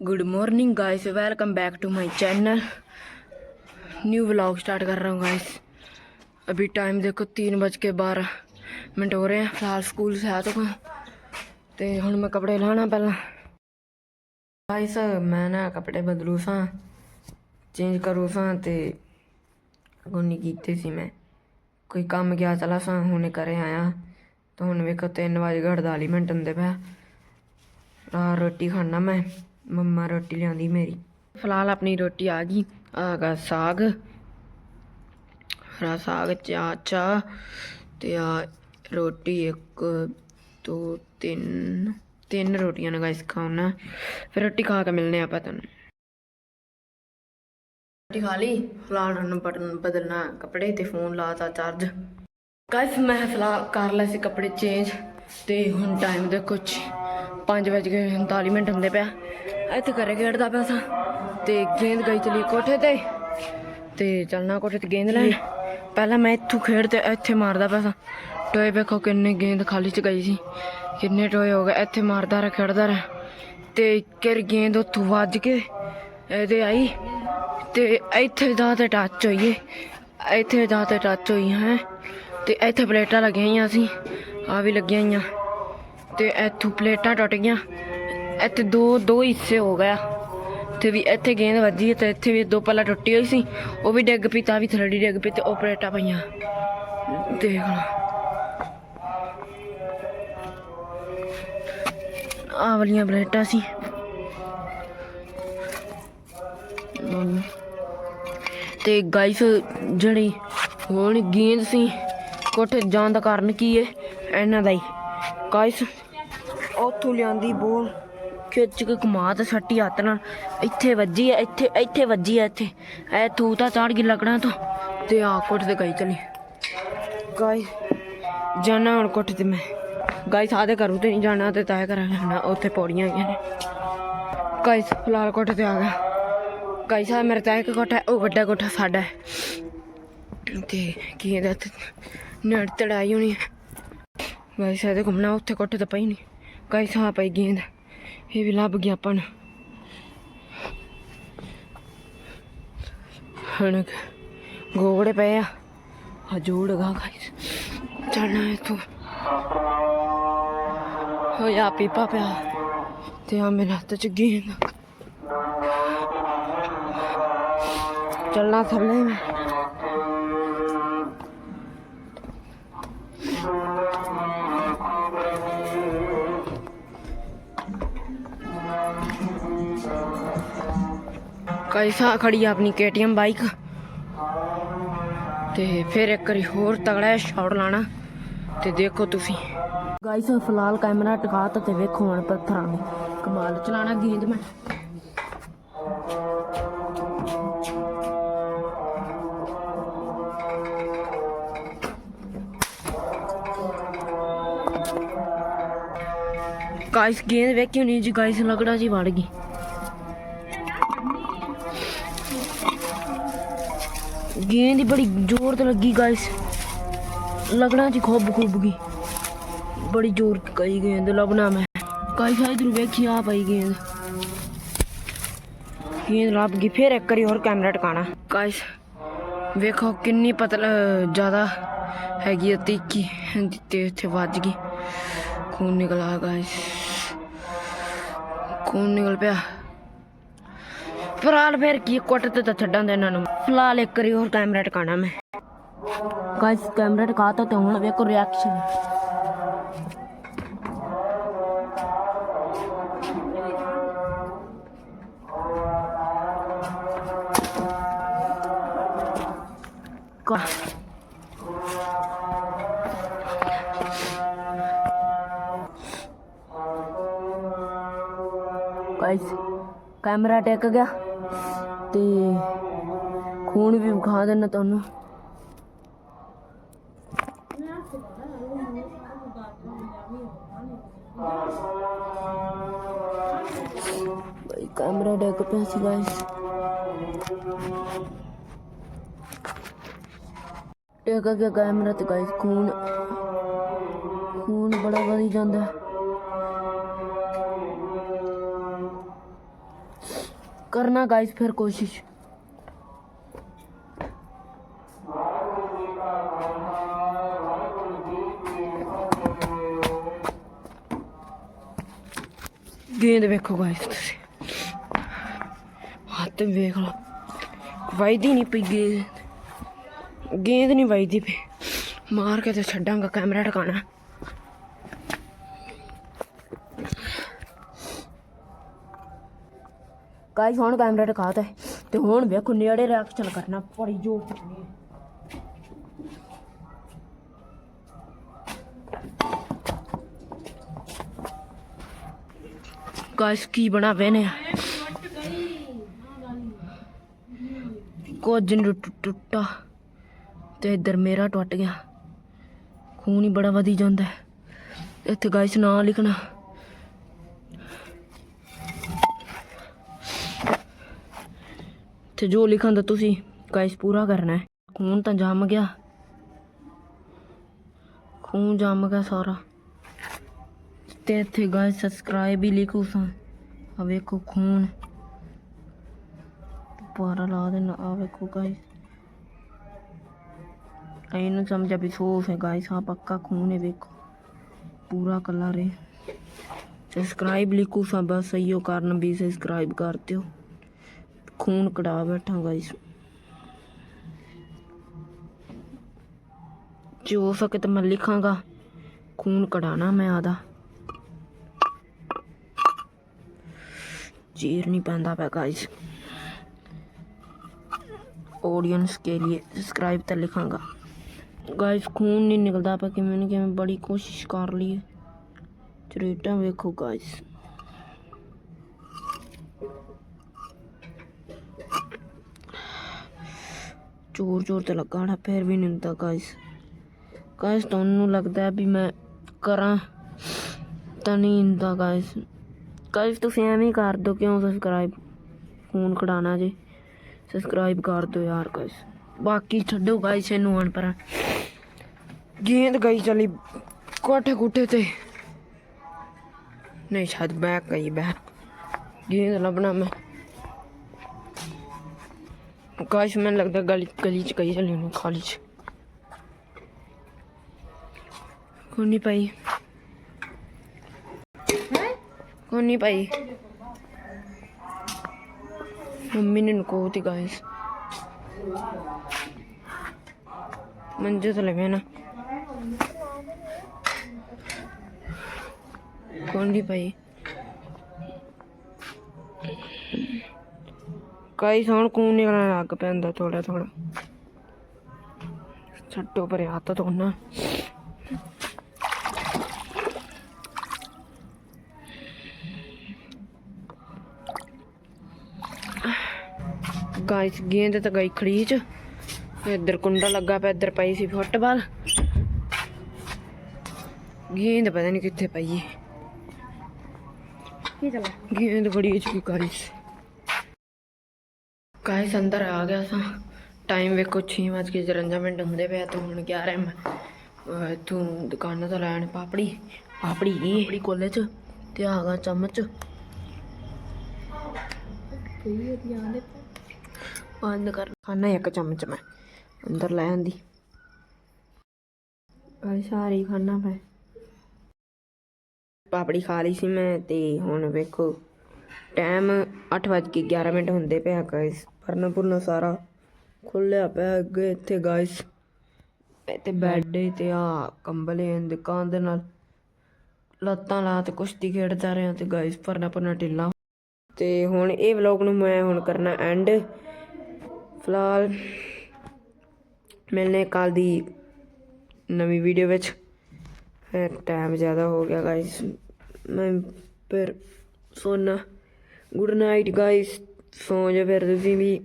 good morning guys welcome back to my channel new vlog start कर रहा हूँ guys अभी टाइम देखो तीन बज के बारह मिनट हो रहे हैं फिलहाल स्कूल से आ चुका हूँ ਤੇ ਹੁਣ ਮੈਂ ਕੱਪੜੇ ਲਾਣਾ ਪਹਿਲਾਂ ਗਾਇਸ ਮੈਂ ਨਾ ਕੱਪੜੇ ਬਦਲੂ ਸਾਂ ਚੇਂਜ ਕਰੂ ਸਾਂ ਤੇ ਉਹ ਨਹੀਂ ਕੀਤੇ ਸੀ ਮੈਂ ਕੋਈ ਕੰਮ ਗਿਆ ਚਲਾ ਸਾਂ ਹੁਣੇ ਘਰੇ ਆਇਆ ਤਾਂ ਹੁਣ ਵੇਖੋ 3 ਵਜੇ 48 ਮਿੰਟ ਹੁੰਦੇ ਪਿਆ ਆ ਰੋਟੀ ਖਾਣਾ ਮੈਂ ਮੰਮਾ ਰੋਟੀ ਲਿਆਂਦੀ ਮੇਰੀ। ਫਿਲਹਾਲ ਆਪਣੀ ਰੋਟੀ ਆ ਗਈ। ਆਗਾ ਸਾਗ। ਹਰਾ ਸਾਗ, ਚਾ ਚਾ ਤੇ ਆ ਰੋਟੀ ਇੱਕ, ਦੋ, ਤਿੰਨ ਤਿੰਨ ਰੋਟੀਆਂ ਨੇ ਗਾਇਸ ਖਾਣਾ ਫਿਰ ਰੋਟੀ ਖਾ ਕੇ ਮਿਲਨੇ ਆਪਾਂ ਤੁਹਾਨੂੰ। ਰੋਟੀ ਖਾ ਲਈ? ਫਿਲਹਾਲ ਹੁਣ ਬਟਨ ਬਦਲਣਾ ਕੱਪੜੇ ਤੇ ਫੋਨ ਲਾਤਾ ਚਾਰਜ। ਗਾਇਸ ਮੈਂ ਫਿਲਹਾਲ ਕਰ ਲਿਆ ਸੀ ਕੱਪੜੇ ਚੇਂਜ ਤੇ ਹੁਣ ਟਾਈਮ ਦੇ ਕੁਝ 5 ਵਜ ਗਏ 39 ਮਿੰਟ ਹੁੰਦੇ ਪਿਆ। ਇੱਥੇ ਘਰੇ ਖੇਡਦਾ ਪਿਆ ਸਾਂ ਤੇ ਗੇਂਦ ਗਈ ਚਲੀ ਕੋਠੇ ਤੇ ਤੇ ਚੱਲਣਾ ਕੋਠੇ ਤੇ ਗੇਂਦ ਲੈਣ। ਪਹਿਲਾਂ ਮੈਂ ਇੱਥੋਂ ਖੇਡ ਤੇ ਇੱਥੇ ਮਾਰਦਾ ਪਿਆ ਸਾਂ। ਟੋਏ ਵੇਖੋ ਕਿੰਨੇ ਗੇਂਦ ਖਾਲੀ ਚ ਗਈ ਸੀ। ਕਿੰਨੇ ਟੋਏ ਹੋ ਗਏ, ਇੱਥੇ ਮਾਰਦਾ ਰਿਹਾ, ਖੇਡਦਾ ਰਿਹਾ। ਤੇ ਕਿਰ ਗੇਂਦ ਉੱਥੋਂ ਵੱਜ ਕੇ ਇਹਦੇ ਆਈ ਤੇ ਇੱਥੇ ਦਾ ਤੇ ਟੱਚ ਹੋਈਏ ਇੱਥੇ ਦਾ ਤੇ ਟੱਚ ਹੋਈ ਹੈ। ਤੇ ਇੱਥੇ ਪਲੇਟਾਂ ਲੱਗੀਆਂ ਹੋਈਆਂ ਸੀ। ਆ ਵੀ ਲੱਗੀਆਂ ਹੋਈਆਂ। ਤੇ ਇੱਥੋਂ ਪਲੇਟਾਂ ਟੁੱਟ ਗਈਆਂ। ਇੱਥੇ ਦੋ ਦੋ ਹਿੱਸੇ ਹੋ ਗਿਆ। ਤੇ ਵੀ ਇੱਥੇ ਗੇਂਦ ਵੱਜੀ ਤੇ ਇੱਥੇ ਵੀ ਦੋ ਪੱਲਾ ਟੁੱਟੀ ਹੋਈ ਸੀ। ਉਹ ਵੀ ਡਿੱਗ ਪਈ, ਤਾਂ ਵੀ ਥਰੜੀ ਡਿੱਗ ਪਈ ਤੇ ਉਹ ਪਲੇਟਾਂ ਪਈਆਂ। ਦੇਖ ਲਓ ਆਹ ਵਾਲੀਆਂ ਪਲੇਟਾਂ ਸੀ। ਤੇ ਗਾਈਸ ਜਿਹੜੀ ਹੁਣ ਗੇਂਦ ਸੀ, ਕੋਠੇ ਜਾਣ ਦਾ ਕਾਰਨ ਕੀ ਹੈ ਇਹਨਾਂ ਦਾ ਹੀ। ਗਾਈਸ ਉੱਥੋਂ ਲਿਆਂਦੀ ਬੋਲ। ਖਿੱਚ ਕੇ ਕਮਾ ਤੇ ਸੱਟੀ ਹੱਥ ਨਾਲ। ਇੱਥੇ ਵੱਜੀ ਹੈ ਇੱਥੇ ਇੱਥੇ ਵੱਜੀ ਹੈ ਇੱਥੇ। ਐ ਤੂੰ ਤਾਂ ਚਾੜ ਗਈ ਲੱਗਣਾ ਤੋਂ। ਤੇ ਆ ਕੋਠੇ ਤੇ ਗਈ ਚਲੀ। ਗਾਈਸ ਜਾਣਾ ਹੁਣ ਕੋਠੇ ਤੇ ਮੈਂ। ਗਾਈਸ ਆਦੇ ਘਰੋਂ ਤੇ ਨਹੀਂ ਜਾਣਾ ਤੇ ਤੈਅ ਕਰਾਂ ਜਾਣਾ। ਉੱਥੇ ਪੌੜੀਆਂ ਹੈਗੀਆਂ ਨੇ। ਗਾਈਸ ਫਿਲਹਾਲ ਕੋਠ ਤੇ ਆ ਗਿਆ। ਗਾਈਸ ਆ ਮੇਰੇ ਤਾਂ ਇੱਕ ਕੋਠਾ ਉਹ ਵੱਡਾ ਕੋਠਾ ਸਾਡਾ ਹੈ ਤੇ ਕੀ ਇਹਦਾ ਤੇ ਨੜ ਤੜਾਈ ਹੋਣੀ ਹੈ ਗਾਈਸ ਇਹਦੇ ਘੁੰਮਣਾ ਉੱਥੇ ਕੋਠੇ ਤੇ ਪਈ ਨਹੀਂ। ਗਾਈਸ ਹਾਂ ਪਈ ਗੇਂਦ। ਇਹ ਵੀ ਲੱਭ ਗਿਆ ਆਪਾਂ ਨੂੰ। ਗੋਗੜੇ ਪਏ ਆ। ਹਜੂੜਗਾ ਗਾਈਸ ਚੜਨਾ ਇੱਥੋਂ। ਹੋਇਆ ਪੀਪਾ ਪਿਆ। ਤੇ ਆ ਮੇਰੇ ਹੱਥ ਚ ਗੇਂਦ। ਚੱਲਣਾ ਥੱਲੇ ਮੈਂ। ਕੈਸਾ ਖੜੀ ਆ ਆਪਣੀ KTM ਬਾਈਕ ਤੇ ਫਿਰ ਇੱਕ ਵਾਰੀ ਹੋਰ ਤਗੜਾ ਸ਼ਾਟ ਲਾਣਾ ਤੇ ਦੇਖੋ ਤੁਸੀਂ। ਗਾਇਸ ਫਿਲਹਾਲ ਕੈਮਰਾ ਟਿਕਾ ਤਾ ਤੇ ਵੇਖੋ ਹੁਣ ਪੱਥਰਾਂ ਨੂੰ। ਕਮਾਲ ਚਲਾਣਾ ਗੇਂਦ ਮੈਂ। ਗਾਇਸ ਗੇਂਦ ਵੇਖੀ ਨਹੀਂ ਜੀ ਗਾਇਸ ਲੱਗਣਾ ਜੀ ਵੜ ਗਈ। गेंद ही बड़ी जोर तो लगी गाइस लगना जी खूब खूब गई बड़ी जोर की कई गेंद लबना मैं गाइस इधर वेखी आ पाई गेंद गेंद ਲੱਭ ਗਈ ਫਿਰ ਇੱਕ ਵਾਰੀ ਹੋਰ ਕੈਮਰਾ ਟਿਕਾਣਾ ਗਾਇਸ ਵੇਖੋ ਕਿੰਨੀ ਪਤਲਾ ਜ਼ਿਆਦਾ ਹੈਗੀ ਆ ਤਿੱਖੀ ਤੇ ਇੱਥੇ ਵੱਜ ਗਈ ਖੂਨ ਨਿਕਲ ਆ ਗਾਇਸ ਖੂਨ ਨਿਕਲ ਪਿਆ ਫਿਲਹਾਲ ਫਿਰ ਕੀ ਕੁੱਟ ਤੇ ਤਾਂ ਛੱਡਾਂ ਦੇ ਇਹਨਾਂ ਨੂੰ? ਫਿਲਹਾਲ ਇੱਕ ਵਾਰੀ ਹੋਰ ਕੈਮਰਾ ਟਿਕਾਣਾ ਮੈਂ। ਗਾਇਸ ਕੈਮਰਾ ਟਿਕਾਤਾ ਤੇ ਹੁਣ ਵੇਖੋ ਰਿਐਕਸ਼ਨ ਗਾਇਸ ਕੈਮਰਾ ਟਿਕ ਗਿਆ। ਤੇ ਖੂਨ ਵੀ ਵਿਖਾ ਦੇਣਾ ਤੁਹਾਨੂੰ। ਭਾਈ ਕੈਮਰਾ ਡਿੱਗ ਪਿਆ ਸੀ ਗਾਇਸ ਟਿਕ ਗਿਆ ਕੈਮਰਾ ਤੇ ਗਾਇਸ ਖੂਨ। ਖੂਨ ਬੜਾ ਵਧੀ ਜਾਂਦਾ। ਹੈ। करना गाइस फिर कोशिश ਗੇਂਦ ਵੇਖੋ ਗਾਇਸ ਤੁਸੀਂ ਹੱਥ ਵੇਖ ਲਓ ਵਜਦੀ ਨਹੀਂ ਪਈ ਗੇਂਦ ਗੇਂਦ ਨਹੀਂ ਵਜਦੀ ਪਈ ਮਾਰ ਕੇ ਤੇ ਛੱਡਾਂਗਾ ਕੈਮਰਾ ਟਿਕਾਣਾ ਗਾਇਸ ਹੁਣ ਕੈਮਰਾ ਟਿਕਾਤਾ ਹੈ ਤੇ ਹੁਣ ਵੇਖੋ ਨੇੜੇ ਰਿਐਕਸ਼ਨ ਕਰਨਾ ਬੜੀ ਜ਼ੋਰ ਚੱਲਣੀ ਹੈ ਗਾਇਸ ਕੀ ਬਣਾਵੇ ਨੇ ਕੁਝ ਨੂੰ ਟੁੱਟਾ ਤੇ ਇੱਧਰ ਮੇਰਾ ਟੁੱਟ ਗਿਆ। ਖੂਨ ਹੀ ਬੜਾ ਵਧੀ ਜਾਂਦਾ ਇੱਥੇ ਗਾਇਸ ਨਾਂ ਲਿਖਣਾ। ਤੇ ਜੋ ਲਿਖਣ ਦਾ ਤੁਸੀਂ ਗਾਇਸ ਪੂਰਾ ਕਰਨਾ ਹੈ। ਖੂਨ ਤਾਂ ਜੰਮ ਗਿਆ। ਖੂਨ ਜੰਮ ਗਿਆ ਸਾਰਾ। ਤੇ ਇੱਥੇ ਗਾਇਸ ਸਬਸਕ੍ਰਾਈਬ ਹੀ ਲਿਖੋ ਸਾਂ। ਆ ਵੇਖੋ ਖੂਨ। ਦੁਬਾਰਾ ਲਾ ਦੇਣਾ ਆ ਵੇਖੋ ਗਾਇਸ ਇਹਨੂੰ ਸਮਝ ਵੀ ਸੋਫ ਹੈ ਗਾਇਸ ਆ ਪੱਕਾ ਖੂਨ ਹੈ ਵੇਖੋ। ਪੂਰਾ ਕਲਰ ਹੈ। ਸਬਸਕ੍ਰਾਈਬ ਲਿਖੋ ਸਾਂ, ਬਸ ਸਹੀਓ ਕਾਰਨ ਵੀ ਸਬਸਕ੍ਰਾਈਬ ਕਰ ਦਿਓ। ਖੂਨ ਕਢਾ ਬੈਠਾ ਗਾਇਸ ਜੋ ਹੋ ਸਕੇ ਤਾਂ ਮੈਂ ਲਿਖਾਂਗਾ, ਖੂਨ ਕਢਾਣਾ ਮੈਂ ਆਦਾ। ਜੀਰ ਨਹੀਂ ਪੈਂਦਾ ਪਿਆ ਗਾਇਸ ਆਡੀਅנס ਕੇ ਲਈ ਸਬਸਕ੍ਰਾਈਬ ਤੇ ਲਿਖਾਂਗਾ। ਗਾਇਸ ਖੂਨ ਨਹੀਂ ਨਿਕਲਦਾ ਪਿਆ, ਕਿਵੇਂ ਨੇ ਕਿਵੇਂ ਬੜੀ ਕੋਸ਼ਿਸ਼ ਕਰ ਲਈ ਚਰੇਟਾਂ ਵੇਖੋ ਗਾਇਸ ਜ਼ੋਰ ਜ਼ੋਰ ਤੇ ਲੱਗਾ ਹਣਾ, ਫਿਰ ਵੀ ਨਹੀਂ ਹੁੰਦਾ ਗਾਇਸ ਗਾਇਸ ਤੁਹਾਨੂੰ ਲੱਗਦਾ ਵੀ ਮੈਂ ਕਰਾਂ? ਤਾਂ ਨਹੀਂ ਹੁੰਦਾ ਗਾਇਸ ਗਾਇਸ ਤੁਸੀਂ ਐਵੇਂ ਕਰ ਦਿਓ, ਕਿਉਂ ਸਬਸਕ੍ਰਾਈਬ ਫੋਨ ਖੜਾਣਾ ਜੀ? ਸਬਸਕ੍ਰਾਈਬ ਕਰ ਦਿਓ ਯਾਰ ਗਾਇਸ ਬਾਕੀ ਛੱਡੋ ਗਾਇਸ ਇਹਨੂੰ ਹੁਣ ਪਰ। ਗੇਂਦ ਗਈ ਚਲੀ ਕੋਠੇ ਕੋਠੇ ਤੇ। ਨਹੀਂ ਛੱਡ ਬੈਕ ਗਈ ਬੈਕ ਗੇਂਦ ਲੱਭਣਾ ਮੈਂ। ਗਾਇਸ ਮੈਨੂੰ ਲੱਗਦਾ ਗਲੀ ਗਲੀ ਚ ਗਈ ਚਲੀ ਨੂੰ ਖਾਲੀ ਚ। ਕੋਈ ਨਹੀਂ ਪਈ ਮੰਮੀ ਨੇ ਨਕੋਤੀ ਗਾਇਸ ਮੰਜੇ ਤੇ ਲਵੇ ਨਾ। ਕੋਈ ਪਾਈ ਕਈ ਸੌਣ ਕੂਨ ਨਿਕਲਣ ਲੱਗ ਪੈਂਦਾ ਥੋੜਾ ਥੋੜਾ ਛੱਟੋ ਪਰੇ ਹੱਥ ਧੋਣਾ। ਗਾਇਸ ਗੇਂਦ ਤਾਂ ਗਈ ਖੜੀਚ ਇੱਧਰ ਕੁੰਡਾ ਲੱਗਾ ਪਿਆ ਇੱਧਰ ਪਈ ਸੀ ਫੁੱਟਬਾਲ। ਗੇਂਦ ਪਤਾ ਨਹੀਂ ਕਿੱਥੇ ਪਈ ਹੈ ਕੀ ਚੱਲਾ ਗੇਂਦ ਬੜੀ ਚ ਕੀ ਗਾਇਸ। ਗਾਇਸ ਅੰਦਰ ਆ ਗਿਆ ਸਾਂ। ਟਾਈਮ ਵੇਖੋ 6:53 ਮਿੰਟ ਹੁੰਦੇ ਪਿਆ ਤੇ ਹੁਣ 11 ਮੈਂ। ਅਹ ਦੁਕਾਨਾਂ ਤੋਂ ਲੈਣ ਪਾਪੜੀ ਪਾਪੜੀ ਪਾਪੜੀ ਕੋਲੇ ਚ, ਤੇ ਆ ਚਮਚ। ਬੰਦ ਕਰ ਖਾਣਾ ਇੱਕ ਚਮਚ ਮੈਂ, ਅੰਦਰ ਲੈ ਆਂਦੀ ਗਾਇਸ ਸਾਰੀ ਖਾਣਾ ਪੈ ਪਾਪੜੀ ਖਾ ਲਈ ਸੀ ਮੈਂ, ਤੇ ਹੁਣ ਵੇਖੋ। ਟਾਈਮ 8:11 ਮਿੰਟ ਹੁੰਦੇ ਪਿਆ ਗਾਇਸ ਪਰਨਾ ਪੁਰਨਾ ਸਾਰਾ ਖੁੱਲਿਆ ਪਿਆ ਅੱਗੇ ਇੱਥੇ ਗਾਇਸ ਇੱਥੇ ਬੈੱਡ ਤੇ ਆ ਕੰਬਲੇ ਦੁਕਾਨ ਦੇ ਨਾਲ। ਲੱਤਾਂ ਲਾ ਤੇ ਕੁਸ਼ਤੀ ਖੇਡਦਾ ਰਿਹਾ ਤੇ ਗਾਇਸ ਪਰਨਾ ਪੁਰਨਾ ਢਿੱਲਾ। ਤੇ ਹੁਣ ਇਹ ਵਲੌਗ ਨੂੰ ਮੈਂ ਹੁਣ ਕਰਨਾ ਐਂਡ ਫਿਲਹਾਲ ਮਿਲਨੇ ਕੱਲ ਦੀ ਨਵੀਂ ਵੀਡੀਓ ਵਿੱਚ। ਫਿਰ ਟਾਈਮ ਜ਼ਿਆਦਾ ਹੋ ਗਿਆ ਗਾਇਸ ਮੈਂ ਫਿਰ ਸੋਨਾ। ਗੁੱਡ ਨਾਈਟ ਗਾਇਸ ਸੌਂ ਜਾ ਫਿਰ ਤੁਸੀਂ ਵੀ